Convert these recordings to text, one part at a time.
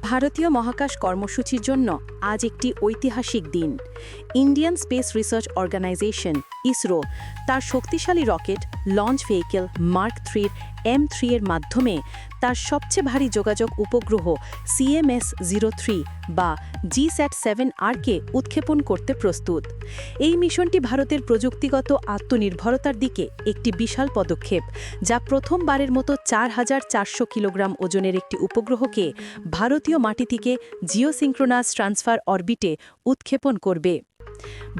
ভারতীয় মহাকাশ কর্মসূচির জন্য আজ একটি ঐতিহাসিক দিন। Indian space research organisation, ISRO, তার শক্তিশালী রকেট, লঞ্চ ভেহিকেল মার্ক থ্রির এম থ্রি এর মাধ্যমে তার সবচেয়ে ভারী যোগাযোগ উপগ্রহ সিএমএস জিরো থ্রি বা জি স্যাট সেভেন আরকে উৎক্ষেপণ করতে প্রস্তুত। এই মিশনটি ভারতের প্রযুক্তিগত আত্মনির্ভরতার দিকে একটি বিশাল পদক্ষেপ, যা প্রথমবারের মতো চার হাজার চারশো কিলোগ্রাম ওজনের একটি উপগ্রহকে ভারতীয় মাটি থেকে জিওসিঙ্ক্রোনাস ট্রান্সফার অরবিটে উৎক্ষেপণ করবে।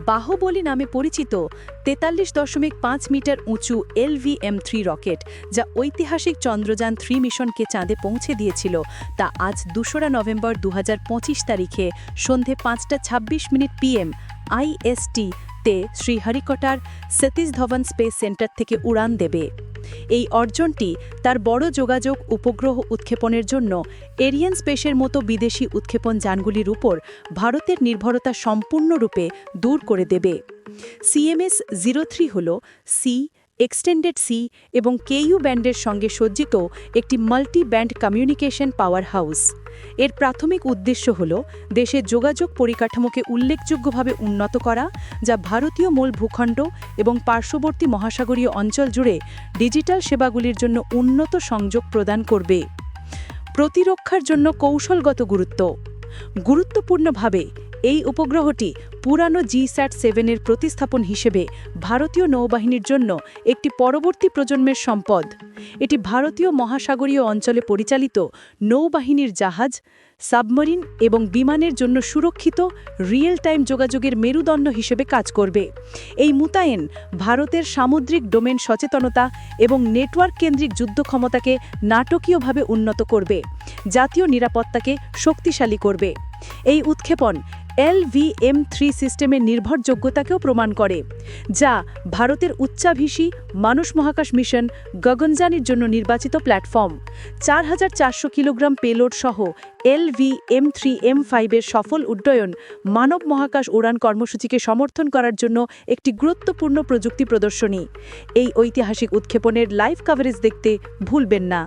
বাহুবলী নামে পরিচিত তেতাল্লিশ দশমিক পাঁচ মিটার উঁচু এলভিএম থ্রি রকেট, যা ঐতিহাসিক চন্দ্রযান থ্রি মিশনকে চাঁদে পৌঁছে দিয়েছিল, তা আজ দোসরা নভেম্বর দু হাজার পঁচিশ তারিখে সন্ধে পাঁচটা ২৬ মিনিট পিএম আইএসটি তে শ্রীহরিকটার সতীশ ধবন স্পেস সেন্টার থেকে উড়ান দেবে। এই অর্জনটি তার বড় যোগাযোগ উপগ্রহ উৎক্ষেপণের জন্য এরিয়ান স্পেসের মতো বিদেশি উৎক্ষেপণ যানগুলির উপর ভারতের নির্ভরতা সম্পূর্ণরূপে দূর করে দেবে। সিএমএস জিরো থ্রি হল সি এক্সটেন্ডেড সি এবং কেইউ ব্যান্ডের সঙ্গে সজ্জিত একটি multi band communication power house এর প্রাথমিক উদ্দেশ্য হল দেশের যোগাযোগ পরিকাঠামোকে উল্লেখযোগ্যভাবে উন্নত করা, যা ভারতীয় মূল ভূখণ্ড এবং পার্শ্ববর্তী মহাসাগরীয় অঞ্চল জুড়ে ডিজিটাল সেবাগুলির জন্য উন্নত সংযোগ প্রদান করবে। প্রতিরক্ষার জন্য কৌশলগত গুরুত্ব। গুরুত্বপূর্ণভাবে এই উপগ্রহটি পুরানো জিস্যাট সেভেনের প্রতিস্থাপন হিসেবে ভারতীয় নৌবাহিনীর জন্য একটি পরবর্তী প্রজন্মের সম্পদ। এটি ভারতীয় মহাসাগরীয় অঞ্চলে পরিচালিত নৌবাহিনীর জাহাজ, সাবমেরিন এবং বিমানের জন্য সুরক্ষিত রিয়েল টাইম যোগাযোগের মেরুদণ্ড হিসেবে কাজ করবে। এই মোতায়েন ভারতের সামুদ্রিক ডোমেন সচেতনতা এবং নেটওয়ার্ক কেন্দ্রিক যুদ্ধ ক্ষমতাকে নাটকীয়ভাবে উন্নত করবে, জাতীয় নিরাপত্তাকে শক্তিশালী করবে। এই উৎক্ষেপণ এলভিএম থ্রি সিস্টেমের নির্ভরযোগ্যতাকেও প্রমাণ করে, যা ভারতের উচ্চাভিসী মানুষ মহাকাশ মিশন গগনযানের জন্য নির্বাচিত প্ল্যাটফর্ম। চার হাজার চারশো কিলোগ্রাম পেলোড সহ এলভিএম থ্রি এম ফাইভের সফল উড্ডয়ন মানব মহাকাশ উড়ান কর্মসূচিকে সমর্থন করার জন্য একটি গুরুত্বপূর্ণ প্রযুক্তি প্রদর্শনী। এই ঐতিহাসিক উৎক্ষেপণের লাইভ কাভারেজ দেখতে ভুলবেন না।